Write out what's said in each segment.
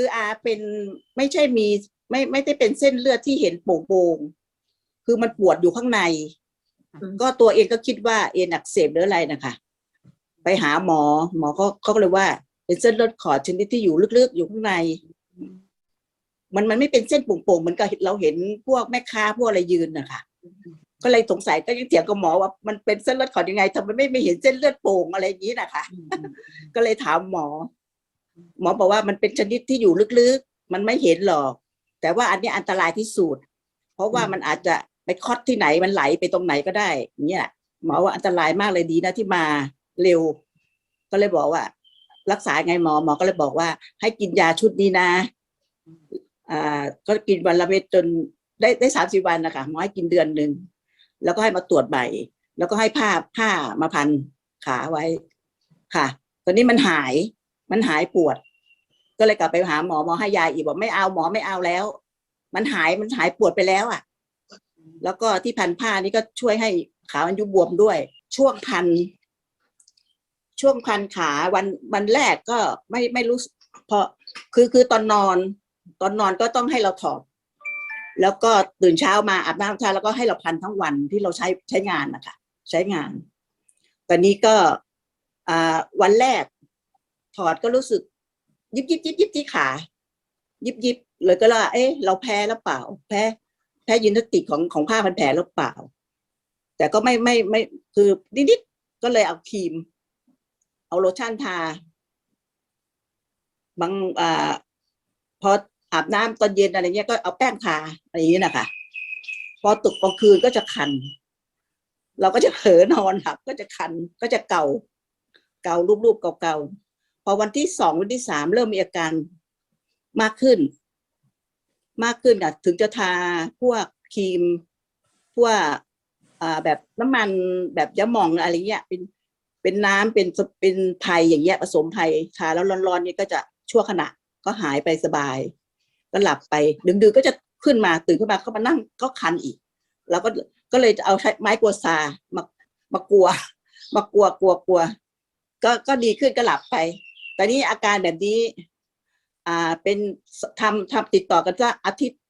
คืออาเป็นไม่ใช่มีไม่ไม่ได้เป็นเส้นเลือดที่เห็นโป่งๆคือมันปวดอยู่ข้างในอืมก็ตัวเองก็คิดว่าเอ็นอักเสบหรืออะไรนะคะไปหาหมอ หมอก็เขาก็เลยว่า เป็นเส้นเลือดขอดชนิดที่อยู่ลึกๆอยู่ข้างใน มันมันไม่เป็นเส้นโป่งๆเหมือนกับเราเห็นพวกแม่ค้าพวกอะไรยืนนะคะก็เลยสงสัยก็ยังเถียงกับหมอว่ามันเป็นเส้นเลือดขอดยังไงทำไมไม่ไม่เห็นเส้นเลือดโป่งอะไรอย่างนี้นะคะก็เลยถามหมอ หมอบอกว่ามันเป็นชนิดที่อยู่ลึกๆ มันไม่เห็นหรอก แต่ว่าอันนี้อันตรายที่สุดเพราะว่ามันอาจจะไปคลอดที่ไหนมันไหลไปตรงไหนก็ได้เนี่ยหมอว่าอันตรายมากเลยดีนะที่มาเร็ว ก็เลยบอกว่า รักษาไงหมอหมอก็เลยบอกว่า ให้กินยาชุดนี้นะอ่าก็กินวันละเม็ดจนได้ได้สามสิบวันนะคะหมอให้กินเดือนหนึ่งแล้วก็ให้มาตรวจใบแล้วก็ให้ผ้าผ้ามาพันขาไว้ค่ะ ตอนนี้มันหาย มันหายปวด ก็เลยกลับไปหาหมอหมอให้ยาอีกบอกไม่เอาหมอไม่เอาแล้ว มันหายมันหายปวดไปแล้วอะ แล้วก็ที่พันผ้านี่ก็ช่วยให้ขามันยุบบวมด้วย ช่วงพัน ช่วงพันขาวันวันแรกก็ไม่ไม่รู้เพราะคือคือตอนนอน ตอนนอนก็ต้องให้เราถอดแล้วก็ตื่นเช้ามาอาบน้ำเช้าแล้วก็ให้เราพันทั้งวันที่เราใช้ใช้งานนะคะใช้งานตอนนี้ก็วันแรก ถอดก็รู้สึก ยิบยิบยิบยิบที่ขา ยิบยิบเลยก็ว่าเอ๊ะเราแพ้แล้วเปล่า แพ้แพ้ยินทติของของผ้าพันแผลหรือเปล่า แต่ก็ไม่ไม่ไม่คือนิดๆก็เลยเอาครีม เอาโลชั่นทาบางอ่าพออาบน้ำตอนเย็นอะไรเงี้ยก็เอาแป้งทาอะไรอย่างนี้นะคะพอตกกลางคืนก็จะคัน เราก็จะเผลอนอนหลับก็จะคันก็จะเกาเการูปๆเก่าๆ อวันที่สองวันที่สามเริ่มมีอาการมากขึ้น มากขึ้นอะถึงจะทาพวกครีม พวกแบบน้ำมันแบบยาหม่องอะไรเงี้ยเป็นเป็นน้ำเป็นเป็นไผ่อย่างเงี้ยผสมไผ่ทาแล้วร้อนๆเนี่ยก็จะชั่วขณะก็หายไปสบาย ก็หลับไปดึกๆก็จะขึ้นมาตื่นขึ้นมาก็มานั่งก็คันอีก แล้วก็ก็เลยเอาใช้ไม้กลัวซามามากลัว มากลัวกลัวกลัวก็ก็ดีขึ้นก็หลับไป แต่นี้อาการแบบนี้ อ่าเป็นทำทำติดต่อกันสักอาทิตย์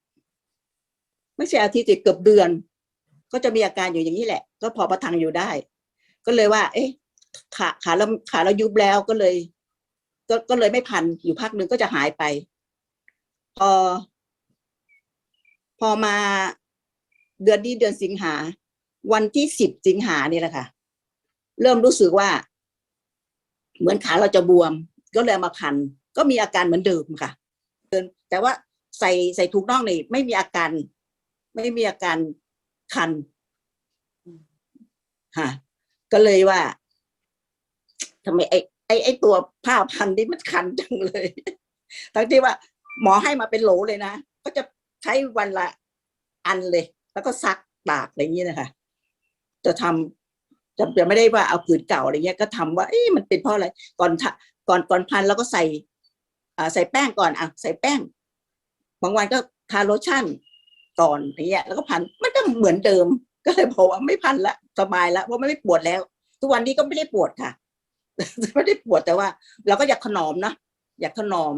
ไม่ใช่อาทิตย์สิดเกือบเดือน ก็จะมีอาการอยู่อย่างนี้แหละ ก็พอประทังอยู่ได้ ก็เลยว่า เอ๊ะขาขาเราขาเรายุบแล้วก็เลย ก็ก็เลยไม่พันอยู่พักหนึ่งก็จะหายไป พอ พอมาเดือนนี้เดือนสิงหา วันที่สิบสิงหาเนี่ยแหละค่ะ เริ่มรู้สึกว่า เหมือนขาเราจะบวม ก็เลยเอามาพัน ก็มีอาการเหมือนเดิมค่ะแต่ว่าใส่ใส่ถุงน่องนี่ไม่มีอาการ ไม่มีอาการคันค่ะก็เลยว่าทำไมไอ้ไอ้ไอ้ตัวผ้าพันนี่มันคันจังเลย ทั้งที่ว่า หมอให้มาเป็นโหลเลยนะ ก็จะใช้วันละอันเลย แล้วก็ซักตากอะไรอย่างนี้นะคะ จะทำ จะไม่ได้ว่าเอาผืนเก่าอะไรเงี้ยก็ทำว่าเอ๊ะมันเป็นเพราะอะไรก่อนทะก่อนก่อนพันแล้วก็ใส่อ่าใส่แป้งก่อนอะใส่แป้งบางวันก็ทาโลชั่นก่อนอย่างเงี้ยแล้วก็พันมันก็เหมือนเดิม ก็เลยบอกว่าไม่พันละสบายละเพราะมันไม่ปวดแล้ว ทุกวันนี้ก็ไม่ได้ปวดค่ะไม่ได้ปวดแต่ว่า เราก็อยากถนอมนะอยากถนอม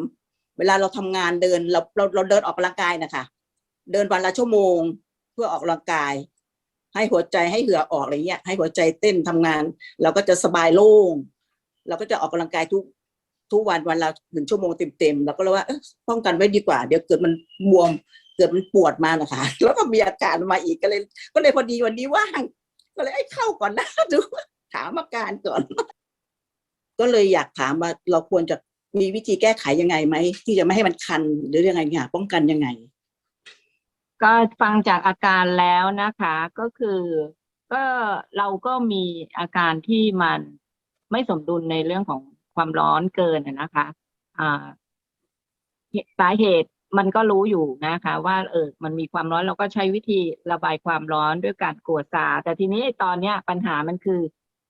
เวลาเราทำงานเดินเราเราเราเดินออกกำลังกายนะคะเดินวันละชั่วโมง เพื่อออกกำลังกาย ให้หัวใจให้เหือออกอะไรเงี้ย ให้หัวใจเต้นทำงาน เราก็จะสบายโล่ง เราก็จะออกกำลังกายทุกทุกวันวันละหนึ่งชั่วโมงเต็มๆเราก็เลยว่าป้องกันไว้ดีกว่า เดี๋ยวเกิดมันบวม เกิดมันปวดมานะคะ แล้วก็มีอาการมาอีกก็เลย ก็เลยพอดีวันนี้ว่างก็เลยไอ้เข้าก่อนนะดูถามอาการก่อน ก็เลยอยากถามว่าเราควรจะมีวิธีแก้ไขยังไงไหมที่จะไม่ให้มันคันหรือยังไงเนี่ยป้องกันยังไง ก็ฟังจากอาการแล้วนะคะ ก็คือก็เราก็มีอาการที่มันไม่สมดุลในเรื่องของความร้อนเกินนะคะอ่าสาเหตุมันก็รู้อยู่นะคะ ว่าเออมันมีความร้อนเราก็ใช้วิธีระบายความร้อนด้วยการกวดสา แต่ทีนี้ตอนเนี้ยปัญหามันคือ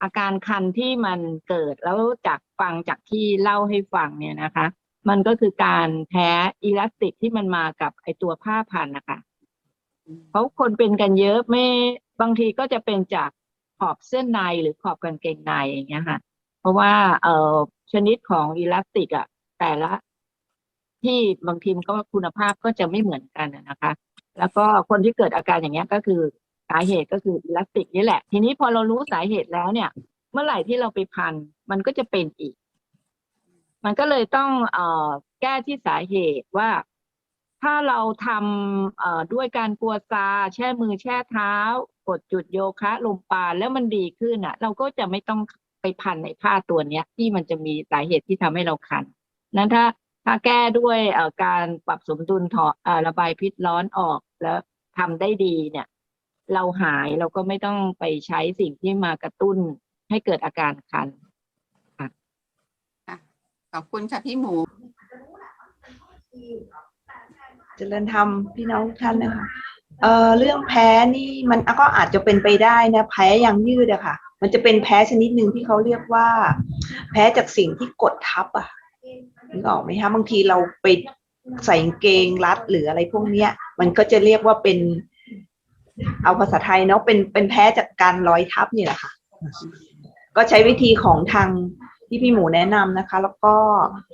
อาการคันที่มันเกิดแล้วจากฟังจากที่เล่าให้ฟังเนี่ยนะคะ มันก็คือการแพ้อิลาสติกที่มันมากับไอตัวผ้าพันนะคะ เพราะคนเป็นกันเยอะไม่บางทีก็จะเป็นจากขอบเสื้อในหรือขอบกางเกงในอย่างเงี้ยค่ะ เพราะว่าเอ่อชนิดของอิลาสติกอะแต่ละ ที่บางทีมันก็คุณภาพก็จะไม่เหมือนกันนะคะ แล้วก็คนที่เกิดอาการอย่างเงี้ยก็คือสาเหตุก็คืออิลาสติกนี่แหละ ทีนี้พอเรารู้สาเหตุแล้วเนี่ย เมื่อไหร่ที่เราไปพันมันก็จะเป็นอีก มันก็เลยต้องเอ่อแก้ที่สาเหตุว่า ถ้าเราทำด้วยการกลัวซาแช่มือแช่เท้า กดจุดโยคะลมปราณแล้วมันดีขึ้นอะ เราก็จะไม่ต้องไปพันในผ้าตัวเนี้ย ที่มันจะมีสาเหตุที่ทำให้เราคัน นั้นถ้าถ้าแก้ด้วยการปรับสมดุลถอดเอ่อระบายพิษร้อนออกแล้วทำได้ดีเนี่ย เราหายเราก็ไม่ต้องไปใช้สิ่งที่มากระตุ้นให้เกิดอาการคันขอบคุณค่ะพี่หมู เจริญธรรมพี่น้องทุกท่านนะคะเอ่อเรื่องแพ้นี่มันก็อาจจะเป็นไปได้นะแพ้ยังยืดอะค่ะ มันจะเป็นแพ้ชนิดหนึ่งที่เขาเรียกว่า แพ้จากสิ่งที่กดทับอะนึกออกไหมคะบางทีเราไปใส่เกงรัดหรืออะไรพวกเนี้ย มันก็จะเรียกว่าเป็น เอาภาษาไทยเนาะเป็นเป็นแพ้จากการร้อยทับนี่แหละค่ะ ก็ใช้วิธีของทางที่พี่หมูแนะนำนะคะ แล้วก็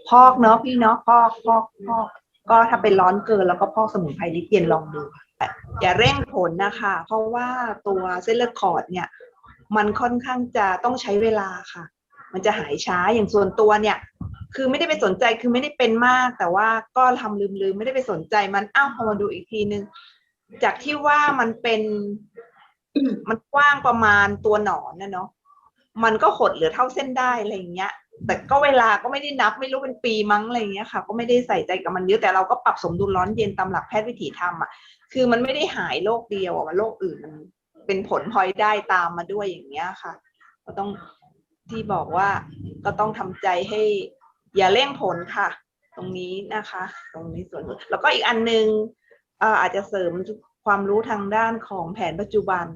พอกเนาะพี่เนาะพอกพอกพอก ก็ถ้าเป็นร้อนเกินแล้วก็พอกสมุนไพรลิตรเย็นลองดู อย่าเร่งผลนะคะ เพราะว่าตัวเส้นเลือดขอดเนี่ย มันค่อนข้างจะต้องใช้เวลาค่ะ มันจะหายช้าอย่างส่วนตัวเนี่ย คือไม่ได้ไปสนใจคือไม่ได้เป็นมาก แต่ว่าก็ทำลืมๆไม่ได้ไปสนใจมันอ้าวพอมาดูอีกทีนึง จากที่ว่ามันเป็น มันกว้างประมาณตัวหนอนนะเนาะ มันก็หดเหลือเท่าเส้นได้อะไรอย่างเงี้ย แต่ก็เวลาก็ไม่ได้นับไม่รู้เป็นปีมั้งอะไรอย่างเงี้ยค่ะ ก็ไม่ได้ใส่ใจกับมันเยอะแต่เราก็ปรับสมดุลร้อนเย็นตามหลักแพทย์วิถีธรรมอะคือมันไม่ได้หายโรคเดียวอะมันโรคอื่นมันเป็นผลพลอยได้ตามมาด้วยอย่างเงี้ยค่ะ ก็ต้องที่บอกว่าก็ต้องทำใจให้ อย่าเร่งผลค่ะ ตรงนี้นะคะ ตรงนี้ส่วนแล้วก็อีกอันหนึงเอ่ออาจจะเสริมความรู้ทางด้านของแผนปัจจุบัน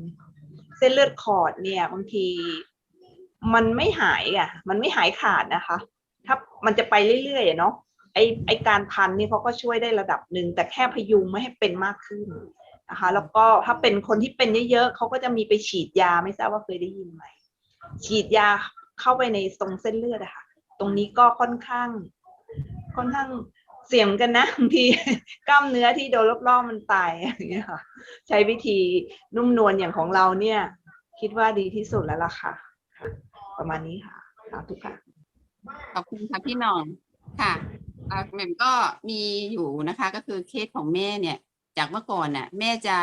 เส้นเลือดขอดเนี่ยบางที มันไม่หายอะ มันไม่หายขาดนะคะ ถ้ามันจะไปเรื่อยๆเนาะไอไอการพันนี่เขาก็ช่วยได้ระดับหนึ่งแต่แค่พยุงไม่ให้เป็นมากขึ้นนะคะ แล้วก็ถ้าเป็นคนที่เป็นเยอะๆเขาก็จะมีไปฉีดยาไม่ทราบว่าเคยได้ยินไหมฉีดยาเข้าไปในตรงเส้นเลือดอะค่ะ ตรงนี้ก็ค่อนข้าง ค่อนข้างเสี่ยงกันนะบางทีกล้ามเนื้อที่โดนรอบๆมันตายอย่างเงี้ยค่ะ ใช้วิธีนุ่มนวลอย่างของเราเนี่ย คิดว่าดีที่สุดแล้วล่ะค่ะ ประมาณนี้ค่ะสาธุค่ะ ขอบคุณค่ะพี่หน้องค่ะอ่าแหม่มก็มีอยู่นะคะ ก็คือเคสของแม่เนี่ย จากเมื่อก่อนน่ะ แม่จะ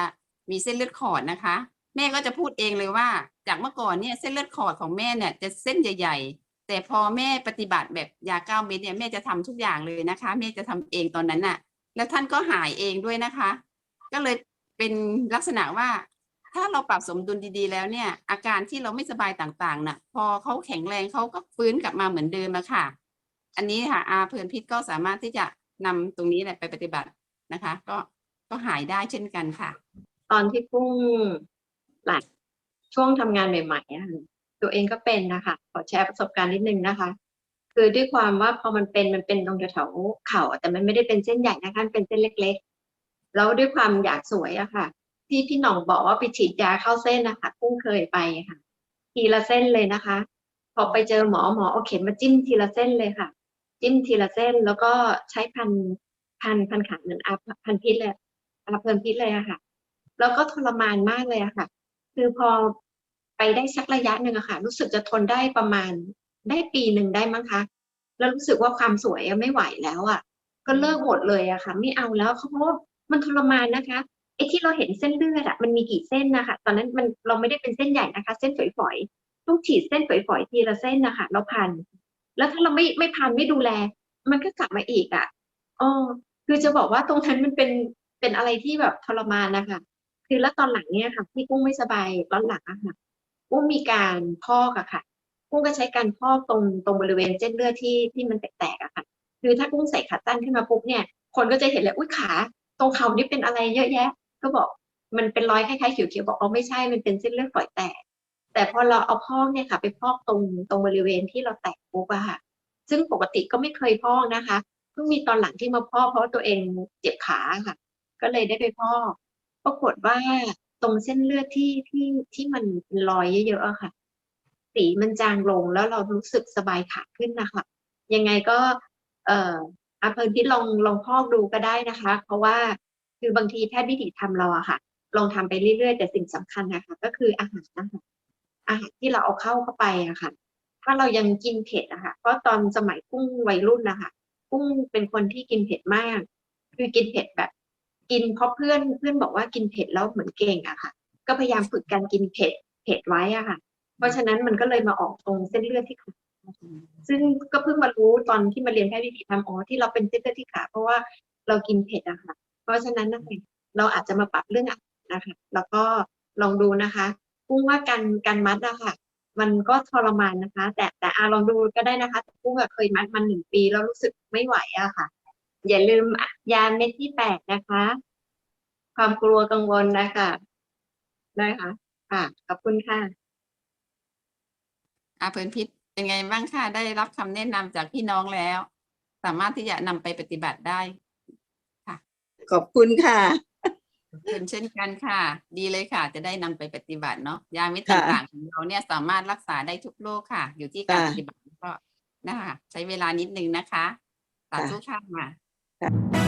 มีเส้นเลือดขอดนะคะ แม่ก็จะพูดเองเลยว่า จากเมื่อก่อนเนี่ยเส้นเลือดขอดของแม่เนี่ยจะเส้นใหญ่ ๆ แต่พอแม่ปฏิบัติแบบยาเก้าเม็ดเนี่ยแม่จะทำทุกอย่างเลยนะคะ แม่จะทำเองตอนนั้นน่ะ แล้วท่านก็หายเองด้วยนะคะ ก็เลยเป็นลักษณะว่า ถ้าเราปรับสมดุลดีๆแล้วเนี่ย อาการที่เราไม่สบายต่างๆน่ะ พอเขาแข็งแรงเขาก็ฟื้นกลับมาเหมือนเดิมแล้วค่ะ อันนี้ค่ะอาเพลินพิษก็สามารถที่จะนำตรงนี้แหละไปปฏิบัตินะคะ ก็ก็หายได้เช่นกันค่ะ ตอนที่กุ้งหลักช่วงทำงานใหม่ๆตัวเองก็เป็นนะคะขอแชร์ประสบการณ์นิดนึงนะคะ คือด้วยความว่าพอมันเป็นมันเป็นตรงแถวเข่าแต่มันไม่ได้เป็นเส้นใหญ่นะคะเป็นเส้นเล็ก ๆ แล้วด้วยความอยากสวยอะค่ะ ที่พี่หน่องบอกว่าไปฉีดยาเข้าเส้นนะคะกุ้งเคยไปค่ะ ทีละเส้นเลยนะคะ พอไปเจอหมอหมอเอาเข็มมาจิ้มทีละเส้นเลยค่ะ จิ้มทีละเส้นแล้วก็ใช้พันพันพันขาเหมือนอาพันพิษเลยอาเพลินพิษเลยอะค่ะ แล้วก็ทรมานมากเลยอะค่ะ คือพอไปได้สักระยะหนึ่งอะค่ะ รู้สึกจะทนได้ประมาณได้ปีหนึ่งได้มั้งคะ แล้วรู้สึกว่าความสวยอะไม่ไหวแล้วอะก็เลิกหมดเลยอะค่ะ ไม่เอาแล้วเพราะว่ามันทรมานนะคะ ไอ้ที่เราเห็นเส้นเลือดอะมันมีกี่เส้นนะคะ ตอนนั้นมันเราไม่ได้เป็นเส้นใหญ่นะคะ เส้นฝอยๆต้องฉีดเส้นฝอยๆทีละเส้นนะคะแล้วพัน แล้วถ้าเราไม่ไม่พันไม่ดูแล มันก็กลับมาอีกอะอ๋อคือจะบอกว่าตรงนั้นมันเป็นเป็นอะไรที่แบบทรมานนะคะ คือแล้วตอนหลังเนี่ยค่ะที่กุ้งไม่สบายตอนหลังอะค่ะกุ้งมีการพอกอะค่ะกุ้งก็ใช้การพอกตรงตรงบริเวณเส้นเลือดที่ที่มันแตกๆอะค่ะ คือถ้ากุ้งใส่ขาสั้นขึ้นมาปุ๊บเนี่ย คนก็จะเห็นเลยอุ้ยขาตรงเข่านี่เป็นอะไรเยอะแยะ ก็บอกมันเป็นรอยคล้ายๆเขียวๆบอกอ๋อไม่ใช่มันเป็นเส้นเลือดฝอยแตก แต่พอเราเอาพอกเนี่ยค่ะ ไปพอกตรงตรงบริเวณที่เราแตกปุ๊บอะค่ะ ซึ่งปกติก็ไม่เคยพอกนะคะเพิ่งมีตอนหลังที่มาพอกเพราะตัวเองเจ็บขาค่ะ ก็เลยได้ไปพอกปรากฏว่าตรงเส้นเลือดที่ที่ที่มันเป็นรอยเยอะๆอะค่ะ สีมันจางลงแล้วเรารู้สึกสบายขาขึ้นนะคะยังไงก็ เอ่อออาเพลินพิษลองลองพอกดูก็ได้นะคะ เพราะว่า คือบางทีแพทย์วิถีทำเราอะค่ะ ลองทำไปเรื่อยๆ แต่สิ่งสำคัญนะคะ ก็คืออาหารนะคะอาหารที่เราเอาเข้าเข้าไปอะค่ะ ถ้าเรายังกินเผ็ดอะค่ะ เพราะตอนสมัยกุ้งวัยรุ่นนะคะกุ้งเป็นคนที่กินเผ็ดมาก คือกินเผ็ดแบบ กินเพราะเพื่อนเพื่อนบอกว่ากินเผ็ดแล้วเหมือนเก่งอะค่ะ ก็พยายามฝึกการกินเผ็ดเผ็ดไว้อะค่ะ เพราะฉะนั้นมันก็เลยมาออกตรงเส้นเลือดที่ขาซึ่งก็เพิ่งมารู้ตอนที่มาเรียนแพทย์วิถีทำอ๋อที่เราเป็นเส้นเลือดที่ขาเพราะว่าเรากินเผ็ดอะค่ะ เพราะฉะนั้นนะคะเราอาจจะมาปรับเรื่องอาหารนะคะ แล้วก็ลองดูนะคะกุ้งว่าการการมัดอะค่ะ มันก็ทรมานนะคะ แต่แต่อาลองดูก็ได้นะคะกุ้งเคยมัดมันหนึ่งปีแล้วรู้สึกไม่ไหวอะค่ะ อย่าลืมยาเม็ดที่แปดนะคะ ความกลัวกังวลนะคะได้ค่ะค่ะขอบคุณค่ะอาเพลินพิษเป็นไงบ้างค่ะได้รับคำแนะนำจากพี่น้องแล้ว สามารถที่จะนำไปปฏิบัติได้ ขอบคุณค่ะเป็นเช่นกันค่ะ ดีเลยค่ะ จะได้นำไปปฏิบัติเนาะยาเม็ดค่ะต่างๆของเราเนี่ยสามารถรักษาได้ทุกโรคค่ะ อยู่ที่การค่ะปฏิบัติก็นะคะ ใช้เวลานิดนึงนะคะสาธุค่ะค่ะ